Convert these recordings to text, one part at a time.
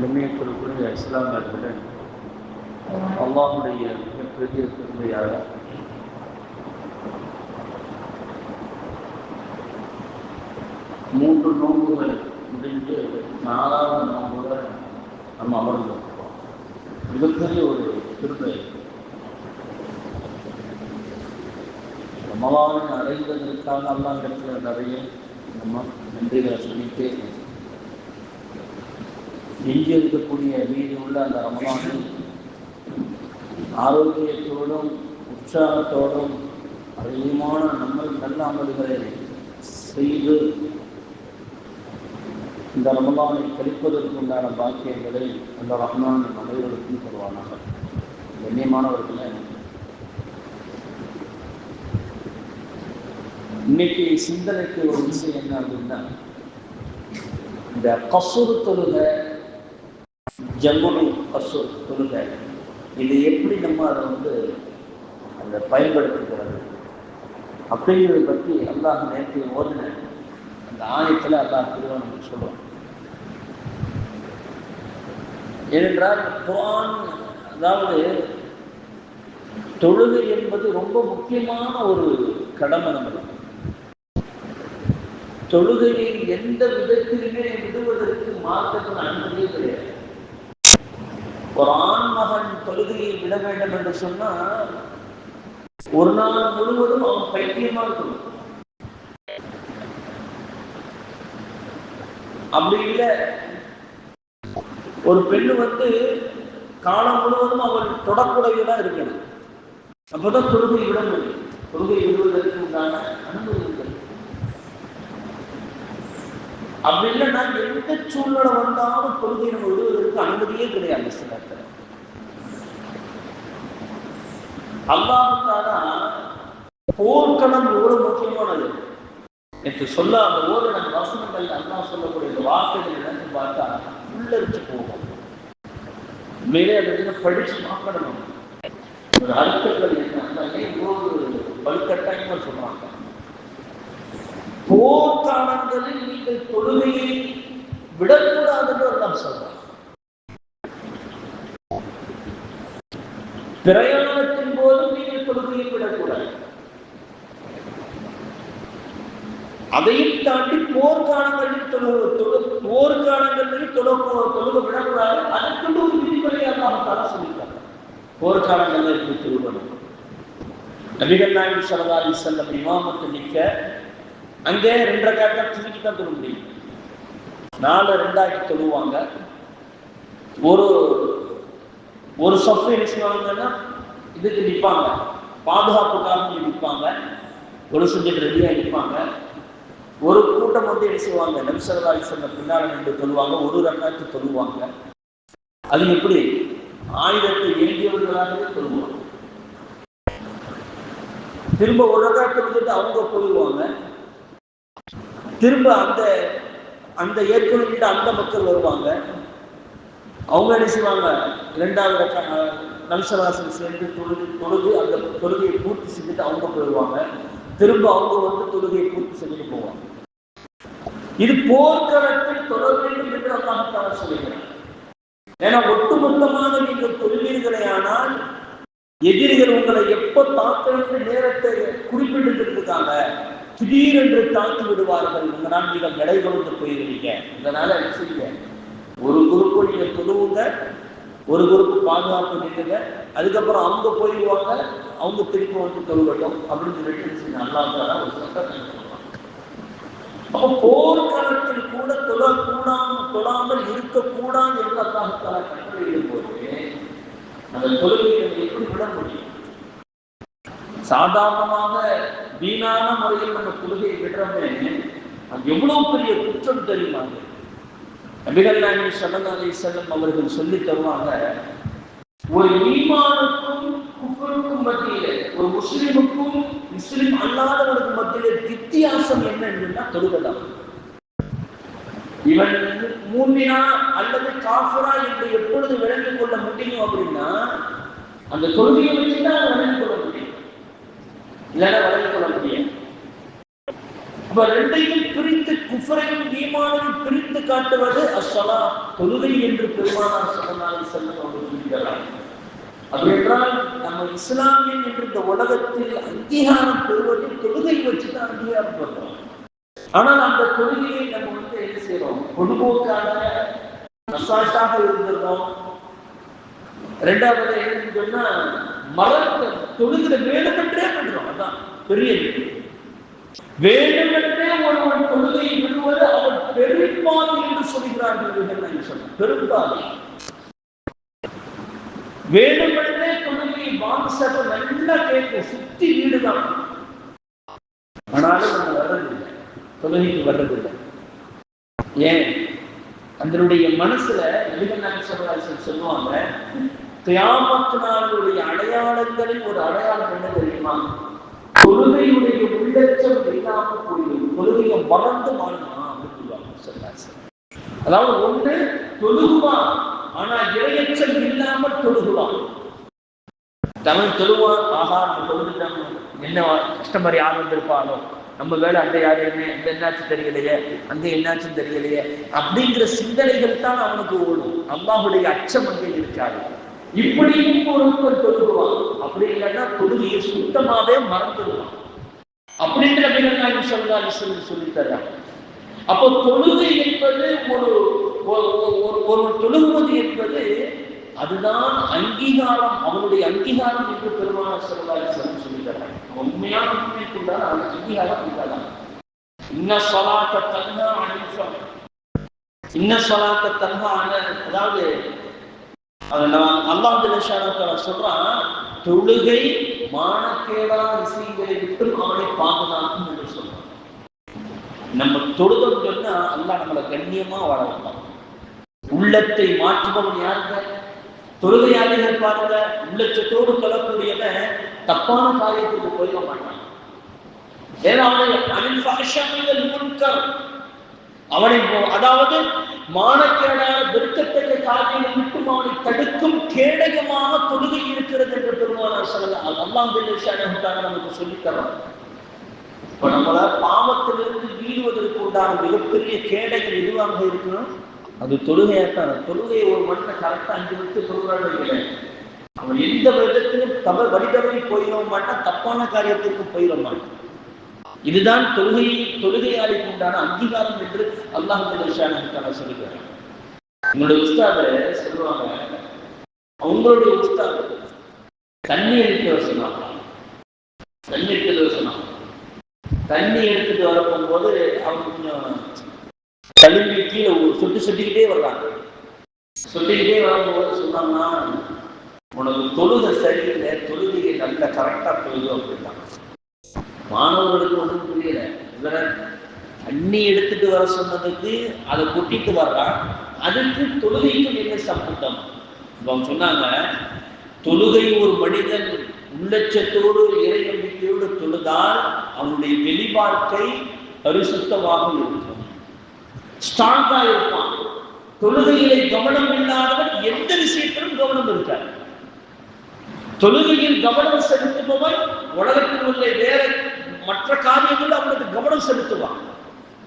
கண்ணியத்திற்குரிய இஸ்லாமியர்களுடன் அல்லாஹுடைய மிகப்பெரிய பெருமையாக மூன்று நோன்புகள் முடிந்து நாலாவது நோன்புல நம்ம அமர்ந்திருக்கிறோம் மிகப்பெரிய ஒரு பெருமை. ரமலானை அடைவதற்காக அல்லாஹ் கிடைக்கிற நிறைய நம்ம நன்றிகளை சொல்லிட்டே இருக்கோம். எஞ்சி இருக்கக்கூடிய மீதி உள்ள அந்த ரமலானை ஆரோக்கியத்தோடும் உற்சாகத்தோடும் அதிகமான நம்ம நல்ல அமல்களை செய்து இந்த ரமலானை கழிப்பதற்கு உண்டான பாக்கியங்களை அந்த ரஹ்மான் அனைவருக்கும் தருவானாக. கண்ணியமானவர்களே இன்னைக்கு சிந்தனைக்கு ஒரு விஷயம் என்ன அப்படின்னா இந்த கசூர் தொழுகை ஜம்முனு கசூர் தொழுகை இது எப்படி நம்ம அதை வந்து அதை பயன்படுத்துகிறது? அப்படிங்கிறத பற்றி அல்லாஹ் நேற்று ஓதின அந்த ஆயத்தில் அல்லாஹ் திருவண்ணம் சொல்லுவோம் ஏனென்றால் குரான் அதாவது தொழுகை என்பது ரொம்ப முக்கியமான ஒரு கடமை நம்மளுக்கு. தொழுகையை எந்த விதத்திலுமே விடுவதற்கு மாற்றத்தின் அனுமதியே கிடையாது. ஒரு ஆண் மகன் தொழுகையை விட வேண்டும் என்று சொன்னால் ஒரு நாள் முழுவதும் அவன் பைத்தியமா இருக்கணும் அப்படி இல்லை. ஒரு பெண்ணு வந்து காலம் முழுவதும் அவள் தொடர்புடையதான் இருக்கணும். அப்பதான் தொழுகை விட முடியும். தொழுகை விடுவதற்கு உண்டான அனுமதி இருக்கிறது அப்படி இல்லைன்னா எந்த சூழ்நிலை வந்தாலும் தொழுகை நம்ம விடுவதற்கு அனுமதியே கிடையாது இஸ்லாத்துல அல்லாஹால போர்க்களம் எவ்வளவு முக்கியமானது? என்று சொல்ல அந்த ஓரிடம் வசனங்கள் அல்லா சொல்லக்கூடிய இந்த வார்த்தைகள் என்னன்னு பார்த்தா உள்ளரிச்சு போகும். மேலே அதை படிச்சு பார்க்கணும். ஒரு அர்த்தங்கள் என்ன? இவ்வளவு வலுக்கட்டாயமா சொல்றாங்க. போர்க்காலங்களில் நீங்கள் தொழுகையை விடக்கூடாதுன்னு எல்லாம் சொல்றாங்க பிரயாணத்தின் போது நீங்கள் தொழுகையை விடக்கூடாது. அதையும் தாண்டி போர்க்காலங்களில் தொழு தொழு போர்க்காலங்களில் தொழு தொழுக விடக்கூடாது. அதுக்குண்டு ஒரு விதிமுறையை அல்லாமத்தால சொல்லியிருக்காங்க போர்க்காலங்களில் எப்படி தொழுகணும் நபிகள் நாயகம் சரதாரி செல்லம் இமாமத்து நிற்க அங்கே ரெண்டரை காட்டம் திருப்பி தான் தொழ முடியும். நாலு ரெண்டாக்கி தொழுவாங்க. ஒரு ஒரு சொஃபை என்ன செய்வாங்கன்னா இதுக்கு நிற்பாங்க பாதுகாப்புக்காக நிற்பாங்க ஒரு செஞ்சுட்டு ரெடியாக நிற்பாங்க ஒரு கூட்டம் வந்து என்ன செய்வாங்க? நபிசல்லாய் சொன்ன பின்னால் நின்று தொழுவாங்க. ஒரு ரக்காத்து தொழுவாங்க. அது எப்படி? ஆயுதத்தை ஏந்தியவர்களாகவே தொழுவாங்க. திரும்ப ஒரு ரக்காத்து வந்துட்டு அவங்க போயிடுவாங்க. திரும்ப அந்த அந்த ஏற்கனவே அந்த மக்கள் வருவாங்க. அவங்க என்ன செய்வாங்க? ரெண்டாவது நம்சவாசல் சேர்ந்து தொழுது தொழுது அந்த தொழுகையை பூர்த்தி செஞ்சுட்டு அவங்க போயிடுவாங்க. திரும்ப அவங்க வந்து தொழுகையை பூர்த்தி செஞ்சுட்டு போவாங்க. இது போர்க்களத்தில் தொழ வேண்டும் என்று அல்லாஹால சொல்லுகிறார். ஏன்னா ஒட்டுமொத்தமாக நீங்கள் தொழுவீர்களே ஆனால் எதிரிகள் உங்களை எப்ப தாக்க நேரத்தை குறிப்பிட்டு இருக்காங்க. திடீரென்று தாக்கி விடுவார்கள். உங்களால் நீங்கள் விடை கொண்டு போயிருவீங்க இதனால என்ன செய்யுங்க ஒரு குரூப்பு நீங்க தொழுவுங்க ஒரு குரூப் பாதுகாப்பு நின்றுங்க அதுக்கப்புறம் அவங்க போயிடுவாங்க அவங்க திருப்பி வந்து தொழுகட்டும் அப்படின்னு சொல்லிட்டு நல்லா ஒரு சட்டம் அப்போ போர்க்காலத்தில் கூட தொழக்கூடாமல் தொழாமல் இருக்கக்கூடாது என்று அல்லாஹால கட்டளையிடும் போது அந்த தொழுகையை எப்படி விட முடியும்? சாதாரணமாக வீணான முறையில் நம்ம தொழுகையை விடுறமே அது எவ்வளவு பெரிய குற்றம் தெரியுமா? நபிகள் நாயகம் சல்லா அலி செல்லம் அவர்கள் சொல்லி தருவாங்க ஒரு ஈமானுக்கும் குஃபருக்கும் மத்தியிலே ஒரு முஸ்லிமுக்கும் முஸ்லிம் அல்லாதவருக்கு மத்தியிலே வித்தியாசம் என்ன என்றுன்னா தொழுகதான். இவன் மூமினா அல்லது காஃபரா என்று எப்பொழுது விளங்கிக் கொள்ள முடியும் அப்படின்னா அந்த தொழுகையை வச்சுதான் விளங்கிக் கொள்ள முடியும். இல்லைன்னா விளங்கிக் கொள்ள முடியும் அப்ப ரெண்டையும் பிரித்து குஃபரையும் ஈமானையும் பிரித்து காட்டுவது அஸ்ஸலா தொழுகை என்று பெருமானார் சொன்னாலும் செல்லும் அவர்கள் சொல்கிறார் அப்படி என்றால் நம்ம இஸ்லாமியன் என்று இந்த உலகத்தில் அங்கீகாரம் பெறுவதில் தொழுகை வச்சுதான் அங்கீகாரம் பண்றோம் ஆனால் அந்த தொழுகையை நம்ம வந்து என்ன செய்யறோம் பொதுபோக்காக மசாஜாக இருந்திருந்தோம் ரெண்டாவது என்னன்னு சொன்னா மரத்தை தொழுகிற வேணுமென்றே பண்றோம் அதுதான் பெரிய வேண்டுமென்றே ஒருவன் தொழுகை விடுவது அவன் பெரும்பாலும் என்று சொல்கிறார்கள் என்று பெரும்பாலும் வேண்டுமென்றே தொழுகையை வாங்க நல்லா கேட்கும் சுத்தி வீடுதான். ஆனாலும் நம்ம வர்றதில்லை. தொழுகைக்கு வர்றதில்லை. ஏன்? அதனுடைய மனசுல நபிகள் நாயகம் சொல்லுவாங்க கியாமத்து நாளுடைய அடையாளங்களில் ஒரு அடையாளம் என்ன தெரியுமா? தொழுகையுடைய உள்ளச்சம் இல்லாம போயிடும். தொழுகையை மறந்து மாறினா அப்படின்னு சொல்லுவாங்க. அதாவது ஒண்ணு தொழுகுவான் ஆனா இரையச்சம் இல்லாமல் தொழுகுவான் தமிழ் தொழுவான் ஆஹா நம்ம தொழுதுட்டோம். என்ன கஸ்டமர் யார் வந்திருப்பானோ நம்ம வேலை அந்த யாரு என்ன இந்த என்னாச்சு தெரியலையே? அந்த என்னாச்சும் தெரியலையே? அப்படிங்கிற சிந்தனைகள் தான் அவனுக்கு ஓடும். அம்மாவுடைய அச்சம் அங்கே இருக்காது இப்படியும் ஒருவர் தொழுகுவான் அப்படி இல்லைன்னா தொழுகையை சுத்தமாவே மறந்துடுவான் அப்படின்ற நபிகள் நாயகம் சொல்லி தர்றாங்க. அப்போ தொழுகை என்பது ஒரு ஒரு- ஒரு- ஒரு தொழுகுவது என்பது அதுதான் அங்கீகாரம் அவனுடைய அங்கீகாரம் என்று பெருமான ஸல்லல்லாஹு அலைஹி சொல்லி தர்றாங்க. உண்மையான உண்மை கொண்டால் அந்த அங்கீகாரம் இதுதான் இன்ன சொலாக்க தன்னா அனில் இன்ன ஸலாத்த தன்ஹா அதாவது அதனால் அல்லாஹ் ஜல்லஷானு சொல்றான் தொழுகை மானக்கேடா விஷயங்களை விட்டு அவனை பாதுகாக்கும் என்று சொல்றான். நம்ம தொழுதம் சொன்னா அல்லாஹ் நம்மளை கண்ணியமா வாழ வைப்பான். உள்ளத்தை மாற்றுபவன் யாருங்க? தொழுகையாளிகள் பாருங்க உள்ளச்சத்தோடு கொள்ளக்கூடியவன் தப்பான காரியத்துக்கு போயிட மாட்டான். ஏன்னா அவனை அனில் ஃபாஷாமில் முன்கர் அவனை அதாவது மானக்கேடான வெறுக்கத்தக்க காரியம் மட்டும் அவனை தடுக்கும் கேடகமாக தொழுகை இருக்கிறது என்று பெருமானார் சொல்லலாம் அல்லாஹ் ஜெல்லஷானஹுத்தான நமக்கு சொல்லித் இப்ப நம்மள பாவத்திலிருந்து வீழுவதற்கு உண்டான மிகப்பெரிய கேடகம் எதுவாக இருக்கணும்? அது தொழுகையாத்தான். தொழுகையை ஒரு மனிதன் கரெக்டா அஞ்சு விட்டு தொழுகிறாங்க அவன் எந்த விதத்திலும் தவ வழிதவறி போயிட மாட்டான் தப்பான காரியத்திற்கு போயிட மாட்டான். இதுதான் தொழுகை தொழுகையாளிக்கு உண்டான அங்கீகாரம் என்று அல்லாஹ் ஜல்லஷானஹுத்தான சொல்லுகிறார் உங்களுடைய உஸ்தாத சொல்லுவாங்க அவங்களுடைய உஸ்தாத் தண்ணி எடுத்து சொன்னாங்க. தண்ணி எடுத்து சொன்னாங்க. தண்ணி எடுத்துட்டு வர போகும்போது அவங்க கொஞ்சம் தழுவி கீழே ஒரு சொட்டு சொட்டிக்கிட்டே வர்றாங்க. சொட்டிக்கிட்டே வரும்போது சொன்னாங்கன்னா உனக்கு தொழுகை சரியில்லை தொழுகையை நல்ல கரெக்டா போயிடும் அப்படின்னா மாணவர்களுக்கு ஒன்றும் புரியல. இவரை அண்ணி எடுத்துட்டு வர சொன்னதுக்கு அதை கொட்டிட்டு வர்றான். அதுக்கு தொழுகைக்கும் என்ன சம்பந்தம்? அவங்க சொன்னாங்க தொழுகை ஒரு மனிதன் உள்ளச்சத்தோடு இறை நம்பிக்கையோடு தொழுதால் அவனுடைய வெளிவாழ்க்கை பரிசுத்தமாக இருக்கும் ஸ்ட்ராங்கா இருப்பான். தொழுகையிலே கவனம் இல்லாதவன் எந்த விஷயத்திலும் கவனம் இருக்காது. தொழுகையில் கவனம் செலுத்துபவன் உலகத்தில் உள்ள வேற மற்ற காரியங்களில் அவனுக்கு கவனம் செலுத்துவான்.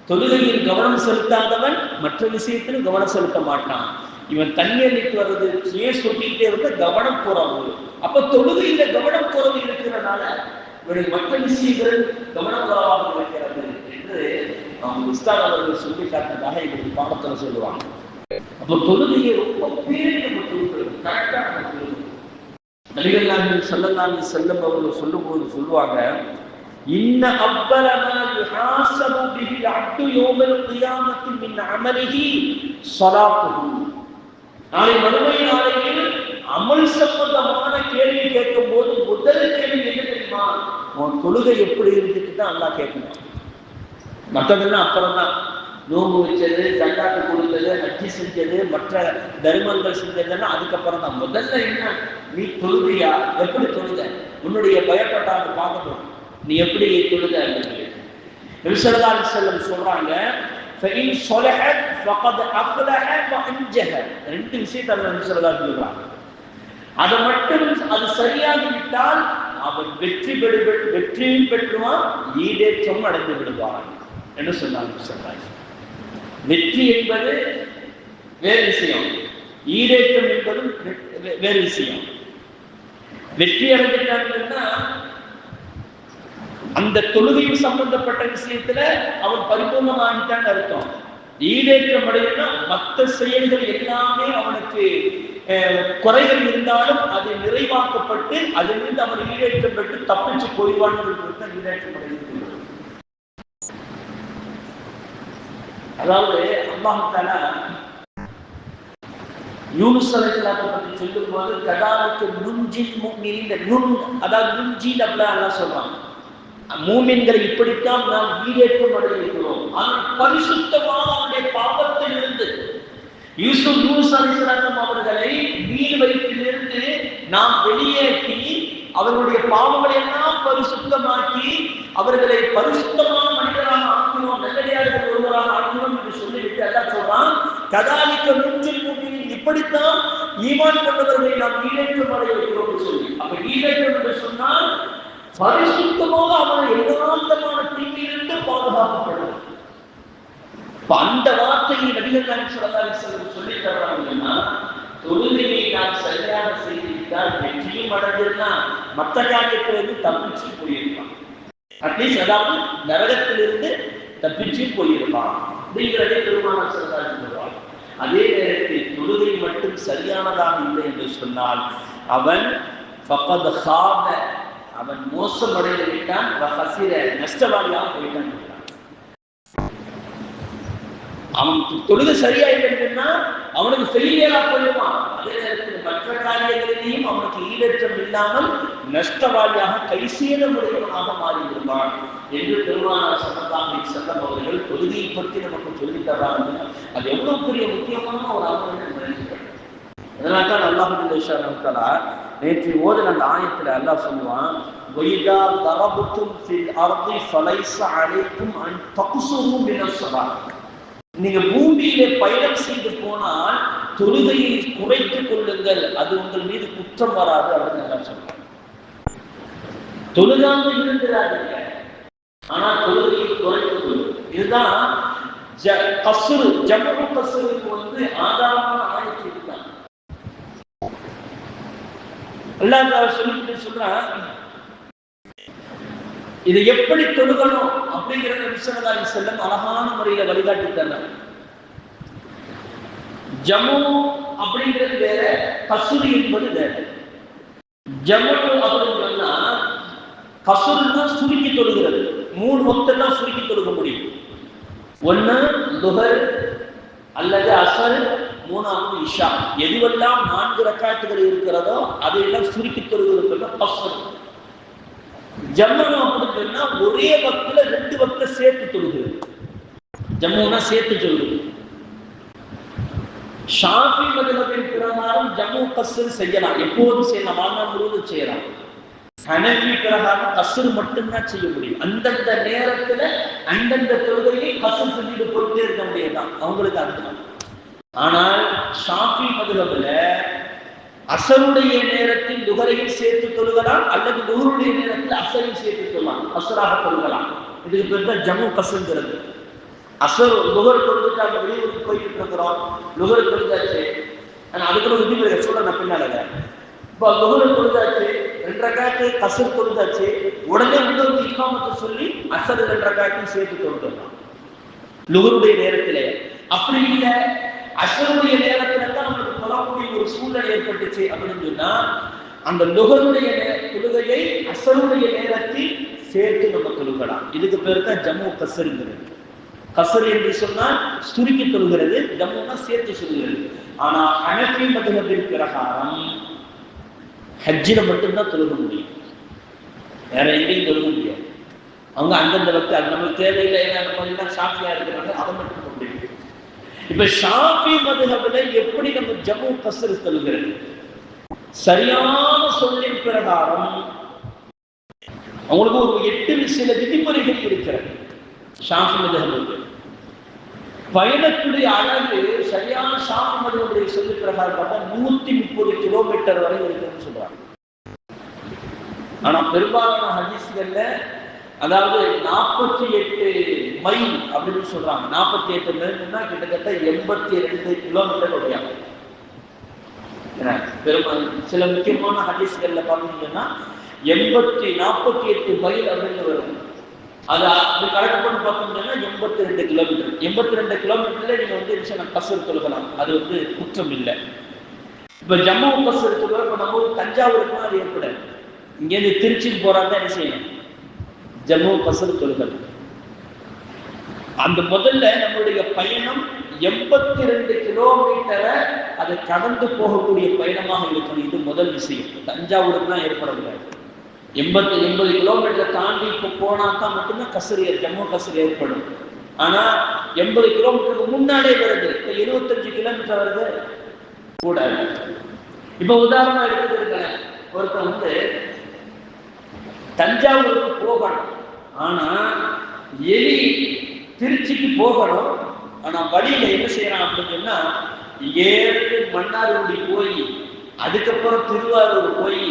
தொழுகையில் கவனம் செலுத்தாதவன் மற்ற விஷயத்திலும் கவனம் செலுத்த மாட்டான். இவன் தண்ணி அள்ளிட்டு வர்றது ஏன் சொல்லிக்கிட்டே வந்து கவனம் குறவு. அப்ப தொழுகையில கவனம் குறவு இருக்கிறதுனால இவனுக்கு மற்ற விஷயங்கள் கவனம் குறவாக இருக்கிறது என்று அவங்க உஸ்தாத் அவர்கள் சொல்லி காட்டினதாக இவருக்கு பாடத்துல சொல்லுவாங்க. அப்ப தொழுகையை ரொம்ப பேர் நம்ம தொழுகிறது கரெக்டா நம்ம தொழுகிறது நபிகள் நாயகம் சொல்லுவாங்க இன்ன அவ்வல ما يحاسب به العبد يوم கியாமத்தி من عمله صلاته நாளை மறுமை நாளையில் அமல் சம்பந்தமான கேள்வி கேட்கும் போது முதல் கேள்வி என்ன தெரியுமா உன் தொழுகை எப்படி இருந்துட்டு தான் அல்லாஹ் கேட்கணும் மற்றதெல்லாம் அப்புறம் தான் நோம்பு வச்சது தண்டாட்டு கொடுத்தது ஹஜ்ஜி செஞ்சது மற்ற தர்மங்கள் செஞ்சதுன்னா அதுக்கப்புறம் தான் முதல்ல என்ன நீ தொழுதியா எப்படி தொழுத உன்னுடைய பயப்பட்டாங்க பார்க்கணும் நீ எப்படி தொழுத அப்படின்னு நபிசல்லா செல்லம் சொல்றாங்க فإن صلحت فقد أفلح وأنجح ரெண்டு விஷயத்தை அந்த நபிசல்லா சொல்றாங்க அதை மட்டும் அது சரியாகி விட்டால் அவன் வெற்றி பெறு வெற்றியும் பெற்றுவான் ஈடேற்றம் அடைந்து விடுவான் என்று சொன்னாங்க சொல்றாங்க வெற்றி என்பது வேறு விஷயம் ஈடேற்றம் என்பதும் வே- வேறு விஷயம் வெற்றி அடைஞ்சிட்டாங்கன்னா அந்த தொழுகையும் சம்பந்தப்பட்ட விஷயத்துல அவன் பரிபூர்ணமாகிட்டான்னு அர்த்தம். ஈடேற்றம் அடையினா மற்ற செயல்கள் எல்லாமே அவனுக்கு அஹ், குறைகள் இருந்தாலும் அது நிறைவாக்கப்பட்டு அதிலிருந்து அவன் ஈடேற்றம் பெற்று தப்பிச்சு போய்வான்னு தான் ஈடேற்றம் அடைகிறது. அதாவது அல்லாஹால யூனுஸ் அலைஹிஸ்ஸலாத்தை பற்றி சொல்லும்போது கதாவுக்கு நுஞ்சில் முக்மினின் நுண் அதாவது நுஞ்சில் அப்படிலாம் எல்லாம் சொல்றாங்க மூமின்களை இப்படித்தான் நாம் ஈடேற்றம் அடைந்திருக்கிறோம் ஆனால் பரிசுத்தமான அவருடைய பாவத்தில் இருந்து யூசுப் யூஸ் அலிஸ்லாம் அவர்களை வீடு வைப்பிலிருந்து நாம் வெளியேற்றி அவர்களுடைய பாவங்களை எல்லாம் பரிசுத்தமாக்கி அவர்களை பரிசுத்தமான மனிதராக ஆக்கினோம் நல்லடியார்கள் ஒருவராக ஆக்கினோம் என்று சொல்லிவிட்டு எல்லாம் சொல்றான் கதாலிக்க நூற்றில் மூமினின் இப்படித்தான் ஈமான் கொண்டவர்களை நாம் ஈடேற்றம் அடைய வைக்கிறோம் என்று சொல்லி. அப்ப ஈடேற்றம் என்று சொன்னால் பரிசுத்தமாக அவன் எல்லாவிதமான தீமையிலிருந்து பாதுகாக்கப்படும் அந்த வார்த்தையை நபிகள் நாயகம் ஸல்லல்லாஹு சொல்லி தர்றாங்கன்னா தொழுகையை நாம் சரியாக செய்திருந்தால் வெற்றியும் அடைஞ்சிருந்தான் மற்ற காரியத்திலிருந்து தப்பிச்சு போயிருப்பான். அட்லீஸ்ட் அதாவது நரகத்திலிருந்து தப்பிச்சு போயிருப்பான். அப்படிங்கிறதே பெருமானார் ஸல்லல்லாஹு அதே நேரத்தில் தொழுகை மட்டும் சரியானதாக இல்லை என்று சொன்னால் அவன் ஃபகத் அவன் மோசமடைந்து விட்டான் வஹசிர போயிட்டான் அவன் தொழுது சரியா இல்லைன்னா அவனுக்கு ஃபெயிலியரா போயிடுவான் அதே நேரத்தில் மற்ற காரியங்களிலேயும் அவனுக்கு ஈடேற்றம் இல்லாமல் நஷ்டவாளியாக கைசேத முறையவனாக மாறிவிடுவான் என்று பெருமானார் சமதாமி செல்லம் அவர்கள் தொழுகையை பற்றி நமக்கு சொல்லி தர்றாங்க. அது எவ்வளவு பெரிய முக்கியமான ஒரு அமர்வு அதனால தான் அல்லாஹ் நேற்று ஓதின அந்த ஆயத்துல அல்லாஹ் சொல்லுவான் وَإِذَا ضَرَبْتُمْ فِي الْأَرْضِ فَلَيْسَ عَلَيْكُمْ أَن تَقْصُرُوا مِنَ الصَّلَاةِ நீங்க பூமியிலே பயணம் செய்து போனால் தொழுகையை குறைத்துக் கொள்ளுங்கள் அது உங்கள் மீது குற்றம் வராது அப்படின்னு நல்லா சொல்றாங்க தொழுகாம இருந்துடாதீங்க ஆனா தொழுகையை குறைத்துக் கொள்ளுங்கள் இதுதான் ஜ கசுரு ஜம்மு கசுருக்கு வந்து ஆதாரமான ஆயத்து இதுதான் அல்லாஹ் சொல்லிட்டு சொல்றான் இதை எப்படி தொழுகணும் அப்படிங்கிறத விஸ்வநாதாரி செல்லம் அழகான முறையில வழிகாட்டி தர்றார் ஜம்மு அப்படிங்கிறது வேற கசுரி என்பது வேற. ஜம்மு அப்படின்னு சொன்னா கசுருன்னா சுருக்கி தொழுகிறது. மூணு வக்தம் தான் சுருக்கி தொழுக முடியும். ஒண்ணு லுகர் அல்லது அசர் மூணாவது இஷா. எதுவெல்லாம் நான்கு ரக்காத்துகள் இருக்கிறதோ அதையெல்லாம் சுருக்கி தொழுகிறது கசுர் ஒரே பக்தில ரெண்டு பக்த சேர்த்து தொழுகிறது ஜம்முனா சேர்த்து சொல்லுது ஷாஃபி மதுமத்தின் பிரகாரம் ஜம்மு கசர் செய்யலாம். எப்போதும் செய்யலாம். வாழ்நாள் முழுவதும் செய்யலாம். ஹனஃபி பிரகாரம் கசர் மட்டும்தான் செய்ய முடியும். அந்தந்த நேரத்துல அந்தந்த தொழுகையை கசர் செஞ்சுட்டு போயிட்டே இருக்க முடியாது அவங்களுக்கு அதுதான். ஆனால் ஷாஃபி மதுரவுல அசருடைய நேரத்தில் நுகரையும் சேர்த்து தொழுகலாம் அல்லது நுகருடைய நேரத்தில் அசரையும் சேர்த்து தொழலாம். அசராக தொழுகலாம். இதுக்கு பேர் தான் ஜம்மு கசுங்கிறது. அசர் நுகர் தொழுதுட்டு அந்த வெளியூருக்கு போயிட்டு இருக்கிறோம். நுகர் தொழுதாச்சு. ஆனால் அதுக்குள்ள விதிமுறை சொல்ல நான் பின்னால இப்போ நுகர் தொழுதாச்சு ரெண்டரை காட்டு கசர் தொழுதாச்சு உடனே வந்து ஒரு சொல்லி அசர் ரெண்டரை காட்டையும் சேர்த்து தொழுதலாம் நுகருடைய நேரத்திலே. அப்படி இல்லை. அசருடைய நேரத்துல தான் நமக்கு தொழக்கூடிய ஒரு சூழ்நிலை ஏற்பட்டுச்சு அப்படின்னு சொன்னா அந்த நுகருடைய தொழுகையை அசருடைய நேரத்தில் சேர்த்து நம்ம தொழுகலாம். இதுக்கு பேர் தான் ஜம்மு கசருங்கிறது. கசர் என்று சொன்னால் சுருக்கி தொழுகிறது ஜம்முனா சேர்த்து சொல்கிறது ஆனா ஹனஃபி மதுகத்தின் பிரகாரம் ஹஜ்ஜில மட்டும்தான் தொழுக முடியும். வேற எங்கேயும் தொழுக முடியாது. அவங்க அந்தந்த வக்து அது நமக்கு தேவையில்லை ஏன்னா நம்ம எல்லாம் ஷாஃபியா இருக்கிறாங்க அதை மட்டும் முடியும் இப்ப ஷாஃபி மதுகபில எப்படி நம்ம ஜம்மு கசர் சொல்கிறது? சரியான சொல்லின் பிரகாரம். அவங்களுக்கு ஒரு எட்டு சில விதிமுறைகள் இருக்கிறது. ஷாஃபி மதுகபுக்கு பயணத்துடைய அளவு சரியான ஷாஃபி மதுகபுடைய சொல்லி பிரகாரம் பார்த்தா நூத்தி முப்பது கிலோமீட்டர் வரை இருக்குன்னு சொல்றாங்க. ஆனா பெரும்பாலான ஹதீஸ்கள்ல அதாவது நாற்பத்தி எட்டு மைல் அப்படின்னு சொல்றாங்க. நாற்பத்தி எட்டு மைல்னா கிட்டத்தட்ட எண்பத்தி ரெண்டு கிலோமீட்டர் வழியாகும் ஏன்னா, சில முக்கியமான ஹதீஸ்கள்ல பார்த்தீங்கன்னா எண்பத்தி நாற்பத்தி எட்டு மைல் அப்படின்னு வரும். அது அது கரெக்ட் பண்ணி பார்த்தோம்னா எண்பத்தி ரெண்டு கிலோமீட்டர் எண்பத்தி ரெண்டு கிலோமீட்டர்ல நீங்க வந்து விஷயம் கசர் தொழுகலாம். அது வந்து குற்றம் இல்லை. இப்ப ஜம்மு கசர் தொழுகிற இப்ப நம்ம ஊர் தஞ்சாவூருக்கு அது ஏற்படாது. இங்கேருந்து திருச்சிக்கு போறாங்க என்ன செய்யணும்? ஜம்மு கசர் தொழுகல். அந்த முதல்ல நம்மளுடைய பயணம் எண்பத்தி ரெண்டு கிலோமீட்டரை அதை கடந்து போகக்கூடிய பயணமாக இருக்கணும். இது முதல் விஷயம். தஞ்சாவூருக்கு தான் ஏற்படக்கூடாது. எண்பத்தி எண்பது கிலோமீட்டர் தாண்டி இப்போ போனா தான் மட்டும்தான் கசரு ஜம்மு கசரு ஏற்படும். ஆனா எண்பது கிலோமீட்டருக்கு முன்னாடியே வருது. இப்போ இருபத்தஞ்சு கிலோமீட்டர் வருது. கூடாது. இப்போ உதாரணம் எடுத்துட்டு இருக்கேன் ஒருத்தன் வந்து தஞ்சாவூருக்கு போகணும். ஆனா எலி திருச்சிக்கு போகணும். ஆனா வழியில என்ன செய்யறான் அப்படின்னு சொன்னா ஏழு மன்னார்குடி போய் அதுக்கப்புறம் திருவாரூர் போய்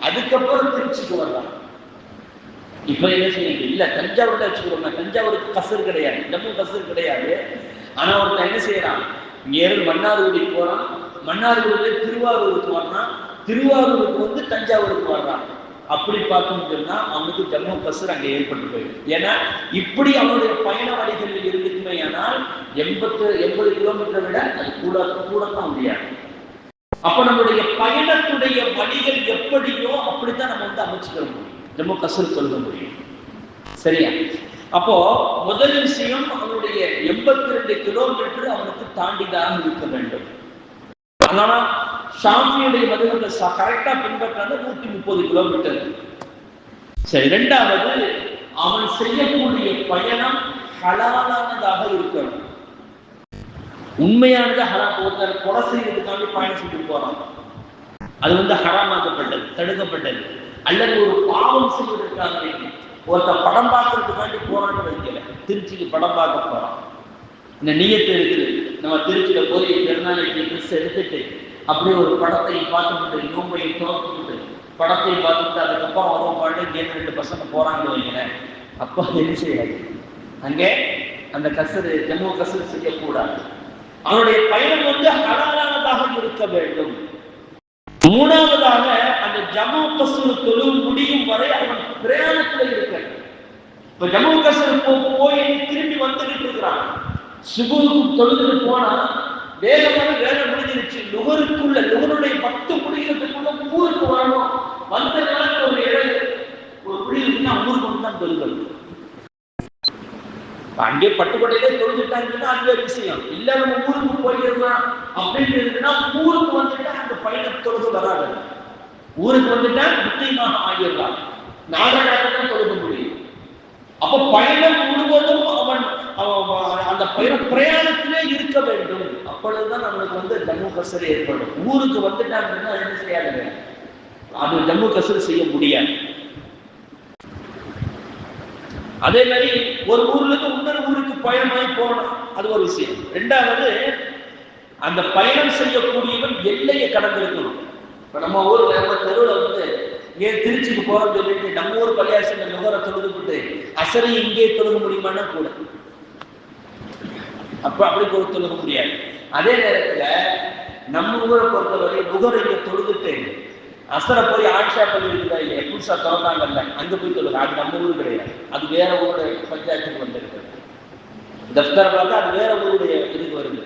அதுக்கப்புறம் திருச்சிக்கு வரலாம். இப்ப என்ன செய்யுது இல்ல தஞ்சாவூர்ல வச்சுக்கிறோம் தஞ்சாவூருக்கு கசர் கிடையாது. இன்னமும் கசர் கிடையாது. ஆனா ஒருத்தன் என்ன செய்யறான்? ஏழு மன்னார்குடி போறான். மன்னார்குடியில திருவாரூருக்கு வர்றான். திருவாரூருக்கு வந்து தஞ்சாவூருக்கு வர்றான். அப்படி பார்த்தோம்னு சொன்னா அவனுக்கு ஜம்மு கசர் அங்கே ஏற்பட்டு போயிடும். ஏன்னா இப்படி அவனுடைய பயண வழிகளில் இருந்துக்குமே ஆனால் எண்பத்து எண்பது கிலோமீட்டரை விட அது கூட தான் முடியாது. அப்ப நம்மளுடைய பயணத்துடைய வழிகள் எப்படியோ அப்படித்தான் நம்ம வந்து அமைச்சுக்க முடியும். ஜம்மு கசர் சொல்ல முடியும். சரியா? அப்போ முதல் விஷயம் அவனுடைய எண்பத்தி ரெண்டு கிலோமீட்டர் அவனுக்கு தாண்டிதான் இருக்க வேண்டும். ஆனா ஷாமியுடைய மதுகளை கரெக்டா பின்பற்றாத நூத்தி முப்பது கிலோமீட்டர் சரி ரெண்டாவது அவன் செய்யக்கூடிய பயணம் ஹலாலானதாக இருக்கணும். உண்மையானது ஹராம் ஒருத்தர் கொலை செய்யறதுக்காண்டி பயணம் செஞ்சு போறான். அது வந்து ஹராமாக்கப்பட்டது தடுக்கப்பட்டது. அல்லது ஒரு பாவம் செய்வதற்காக வேண்டி ஒருத்தர் படம் பார்க்கறதுக்காண்டி போறான்னு வைக்கல. திருச்சிக்கு படம் பார்க்க போறான். இந்த நீயத்து இருக்குது. நம்ம திருச்சியில போய் திருநாளைக்கு ட்ரெஸ் எடுத்துட்டு அப்படியே ஒரு படத்தை பார்த்துக்கிட்டு இவங்களை துறந்துக்கிட்டு படத்தை பார்த்துட்டு அதுக்கப்புறம் வரும் பாட்டு கேட்டு ரெண்டு பசங்க போறாங்க வைக்கிறேன் அப்போ என்ன செய்யாது அங்கே அந்த கசரு ஜம்மு கசரு செய்யக்கூடாது. அவனுடைய பயணம் வந்து ஹலாலானதாக இருக்க வேண்டும். மூணாவதாக அந்த ஜம்மு கசரு தொழில் முடியும் வரை அவன் பிரயாணத்துல இருக்க இப்ப ஜம்மு கசரு போய் திரும்பி வந்துகிட்டு இருக்கிறான். சுபுக்கு தொழுதுட்டு போனா வேகமாக வேலை முடிஞ்சிருச்சு. நுகருக்குள்ள நுகருடைய பத்து முடிகிறதுக்குள்ள ஊருக்கு வரணும். வந்த காலத்துல ஒரு இடம் ஒரு குடியிருக்குன்னா ஊருக்கு வந்து தான் தொழுதல் அங்கே பட்டுக்கோட்டையிலே தொழுதுட்டாங்கன்னா அங்கே விஷயம். இல்ல நம்ம ஊருக்கு போயிருந்தோம் அப்படின்னு இருக்குன்னா ஊருக்கு வந்துட்டா அந்த பயணம் தொழுது வராது. ஊருக்கு வந்துட்டா நிச்சயமாக ஆகிடலாம். நாகராக தான் தொழுக முடியும். அப்ப பயணம் முழுவதும் அவன் அந்த பிரயாணத்திலே இருக்க வேண்டும். அப்பொழுதுதான் நம்மளுக்கு வந்து ஜம்மு கசர் ஏற்படும். ஊருக்கு வந்துட்டாங்கன்னா என்ன செய்யாதுங்க. அது ஜம்மு கசர் செய்ய முடியாது. அதே மாதிரி ஒரு ஊர்ல இருந்து இன்னொரு ஊருக்கு பயணமாய் போகணும் அது ஒரு விஷயம். ரெண்டாவது அந்த பயணம் செய்யக்கூடியவன் எல்லையை கடந்திருக்கணும். இப்ப நம்ம ஊர்ல நம்ம தெருவில் வந்து ஏன் திருச்சிக்கு போறோம்னு சொல்லிட்டு நம்ம ஊர் பள்ளியாசன நுகர தொழுதுபிட்டு அசரை இங்கே தொழுக முடியுமான்னா கூட. அப்ப அப்படி கூட தொழுக முடியாது. அதே நேரத்துல நம்ம ஊரை பொறுத்தவரை நுகர இங்கே தொழுதுட்டு அசரை போய் ஆட்சியா பள்ளி இருக்குதா இல்லையா? புதுசா திறந்தாங்கல்ல அங்க போய் தொழுது. அது நம்ம ஊர் கிடையாது. அது வேற ஊருடைய பஞ்சாயத்துக்கு வந்திருக்கு. தஃப்தர் பார்த்தா அது வேற ஊருடைய இதுக்கு வருது.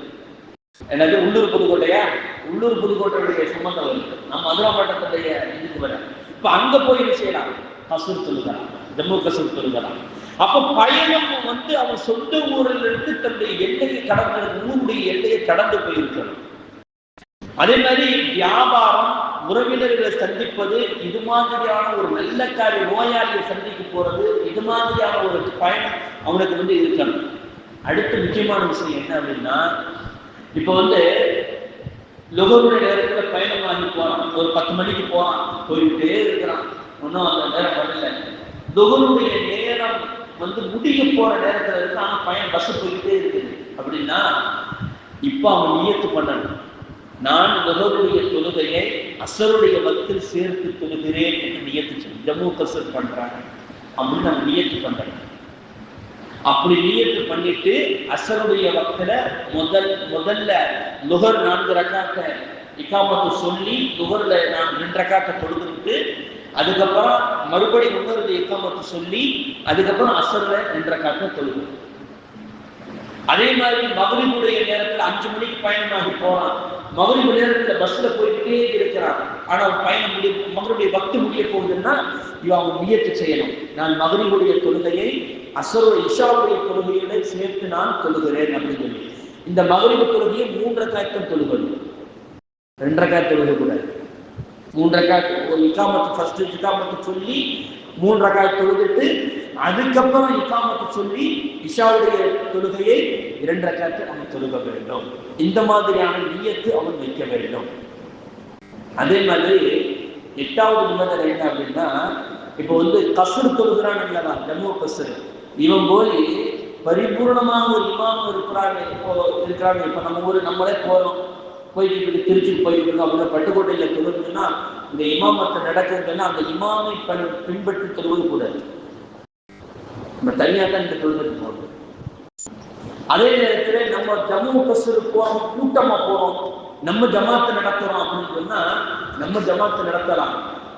என்னது? உள்ளூர் புதுக்கோட்டையா? உள்ளூர் புதுக்கோட்டையுடைய சம்பந்தம் வருது. நம்ம மதுரை மாவட்டத்துடைய இதுக்கு வர இப்ப அங்க போய் என்ன செய்யலாம்? கசூர் தொழுகலாம். ஜம்மு கசூர் தொழுகலாம். அப்ப பயணம் வந்து அவன் சொந்த ஊரில் இருந்து தன்னுடைய எல்லையை கடந்து ஊருடைய எல்லையை கடந்து போயிருக்கணும் அதே மாதிரி வியாபாரம் உறவினர்களை சந்திப்பது இது மாதிரியான ஒரு நல்ல காரியம் நோயாளியை சந்திக்க போறது இது மாதிரியான ஒரு பயணம் அவனுக்கு வந்து இருக்கணும். அடுத்த முக்கியமான விஷயம் என்ன அப்படின்னா இப்போ வந்து லுகருடைய நேரத்துல பயணம் வாங்கி போறான். ஒரு பத்து மணிக்கு போறான். போயிட்டே இருக்கிறான். ஒன்றும் அந்த நேரம் வரல. லுகருடைய நேரம் வந்து முடிய போற நேரத்துல இருந்து ஆனா பையன் பஸ் போய்கிட்டே இருக்குது அப்படின்னா இப்போ அவன் நியத்து பண்ணணும். நான் லுகருடைய தொழுகையை அசருடைய வத்தில் சேர்த்து தொழுகிறேன் என்று நியத்து சொல்லி ஜம்மு கசர் பண்றாங்க. அப்படின்னு நம்ம நியத்து பண்றேன் அப்படி நியத்து பண்ணிட்டு அசருடைய வக்தில முதல் முதல்ல நுகர் நான்கு ரக்காக்க இக்காமத்து சொல்லி நுகர்ல நான் ரெண்டு ரக்காக்க தொழுதுட்டு அதுக்கப்புறம் மறுபடியும் இன்னொரு இக்காமத்து சொல்லி அதுக்கப்புறம் அசர்ல என்ற ரக்காத்த தொழுது. அதே மாதிரி மகளிருடைய நேரத்துல அஞ்சு மணிக்கு பயணமாகி போறான். மகளிர் நேரத்துல பஸ்ல போயிட்டே இருக்கிறான். ஆனா அவன் பயணம் முடிய மகளுடைய பக்தி முடிய போகுதுன்னா இவன் அவன் முயற்சி செய்யணும். நான் மகளிருடைய தொழுகையை அசரோ இஷாவுடைய தொழுகையுடன் சேர்த்து நான் தொழுகிறேன் அப்படின்னு சொல்லி. இந்த மகளிர் தொழுகையை மூன்றரை காய்த்தம் தொழுவது ரெண்டரை காய் தொழுகை கூடாது மூன்றரை ஒரு இக்காமத்து ஃபர்ஸ்ட் இக்காமத்து சொல்லி மூன்றரை காய் தொழுதுட்டு அதுக்கப்புறம் இக்காமத்து சொல்லி இஷாவுடைய தொழுகையை இரண்டு ரக்காத்து அவன் தொழுக வேண்டும். இந்த மாதிரியான நீயத்து அவன் வைக்க வேண்டும். அதே மாதிரி எட்டாவது நிபந்தனை என்ன அப்படின்னா இப்போ வந்து கசுர் தொழுகிறான் இல்லவா ஜம்மு கசுர். இவன் போய் பரிபூர்ணமாக ஒரு இமாம் இருக்கிறாங்க இப்போ இருக்கிறாங்க. இப்போ நம்ம ஊர் நம்மளே போறோம். போயிட்டு திருச்சி திருச்சிக்கு போயிட்டு இருக்கோம் அப்படின்னா பட்டுக்கோட்டையில் தொழுதுன்னா இந்த இமாமத்தை நடக்குதுன்னா அந்த இமாமை பண் பின்பற்றி தொழுவது கூடாது நம்ம தனியாக தான் இந்த தொழுதுக்கு போகணும் அதே நேரத்தில் நம்ம ஜம்மு கசூர் போகிறோம் கூட்டமாக போகிறோம் நம்ம ஜமாத்தை நடத்துகிறோம் அப்படின்னு சொன்னால் நம்ம ஜமாத்தை நடத்தலாம்.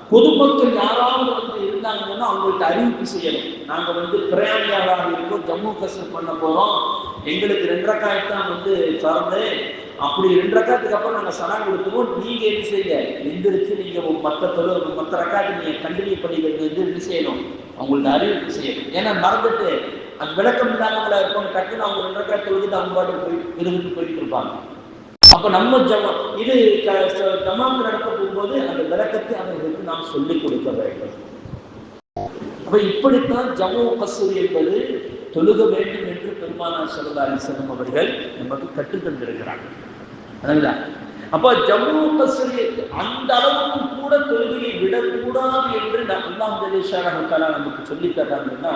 பொதுமக்கள் யாராவது வந்து இருந்தாங்கன்னா அவங்கள்ட்ட அறிவிப்பு செய்யணும். நாங்கள் வந்து பிரயாணியாளராக இருக்கோம் ஜம்மு காஷ்மீர் பண்ண போகிறோம் எங்களுக்கு ரெண்டரைக்காய்த்தான் வந்து சார்ந்து. அப்படி ரெண்டு ரக்காத்துக்கு அப்புறம் நாங்க சலாம் கொடுத்துருவோம் நீங்க என்ன செய்ய எந்திரிச்சு நீங்க மற்ற தொழு மற்ற ரக்காத்து நீங்க கண்டினியூ பண்ணிக்கிறது வந்து என்ன செய்யணும்? அவங்களுக்கு அறிவிப்பு செய்யணும். ஏன்னா மறந்துட்டு அந்த விளக்கம் இல்லாதவங்களா இருப்பாங்க டக்குன்னு அவங்க ரெண்டு ரக்காத்து தொழுது அவங்க பாட்டு போய் இருந்துட்டு போயிட்டு இருப்பாங்க. அப்ப நம்ம ஜமா இது ஜமாம் நடக்க போகும்போது அந்த விளக்கத்தை அவர்களுக்கு நாம் சொல்லிக் கொடுக்க வேண்டும். அப்ப இப்படித்தான் ஜம்மு கசூரி என்பது தொழுக வேண்டும் என்று பெருமானார் சல்லா அலிசல்லம் அவர்கள் நமக்கு கற்றுத் தந்திருக்கிறார்கள் அதுங்களா அப்ப ஜம்மு கசூரி அந்த அளவுக்கு கூட தொழுகையை விடக்கூடாது என்று அல்லாம் ஜெயஷாரா நமக்கு சொல்லி தர்றாங்கன்னா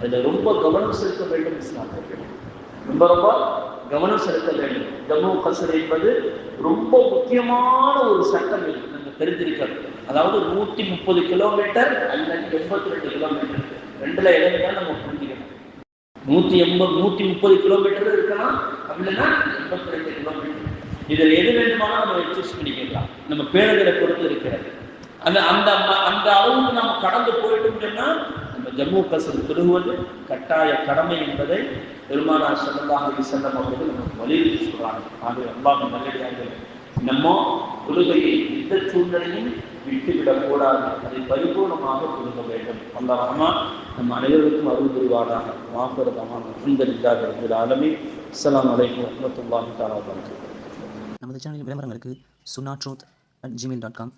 அதுல ரொம்ப கவனம் செலுத்த வேண்டும் இஸ்லாமியர்கள் ரொம்ப ரொம்ப கவனம் செலுத்த வேண்டும். ஜம்மு கசர் என்பது ரொம்ப முக்கியமான ஒரு சட்டம் இது நம்ம தெரிஞ்சிருக்கிறது அதாவது நூற்றி முப்பது கிலோமீட்டர் அல்லது எண்பத்தி ரெண்டு கிலோமீட்டர். ரெண்டுல இடம் நம்ம புரிஞ்சுக்கணும். நூற்றி எண்பது நூற்றி முப்பது கிலோமீட்டர் இருக்கலாம் அப்படின்னா எண்பத்தி ரெண்டு கிலோமீட்டர். இதில் எது வேண்டுமானால் நம்ம எக்ஸஸ் பண்ணிக்கலாம் நம்ம பேருகளை பொறுத்து இருக்கிறது. அந்த அந்த அந்த அளவுக்கு நாம் கடந்து போயிட்டோம்னா நம்ம ஜம்மு கசர் திருகுவது கட்டாய கடமை என்பதை பெருமானா செல்லதாக செல்லம் அவர்கள் நமக்கு வலியுறுத்தி சொல்றாங்க. ஆகவே அல்லாஹ் நல்லடியாக நம்ம கொள்கையை எந்த சூழ்நிலையும் விட்டுவிடக்கூடாது அதை பரிபூர்ணமாக கொடுக்க வேண்டும். அந்த ரஹ்மான் நம் அனைவருக்கும் அருள் புரிவாராக மாபெருதமான அல்ஹம்துலில்லாஹி ஆலமி அஸ்லாம் வலைக்கம் வரமத்துல்லாஹி தாலா வபரகாத்துஹு. நமது சேனலின் விளம்பரங்களுக்கு Suna truth at Gmail dot com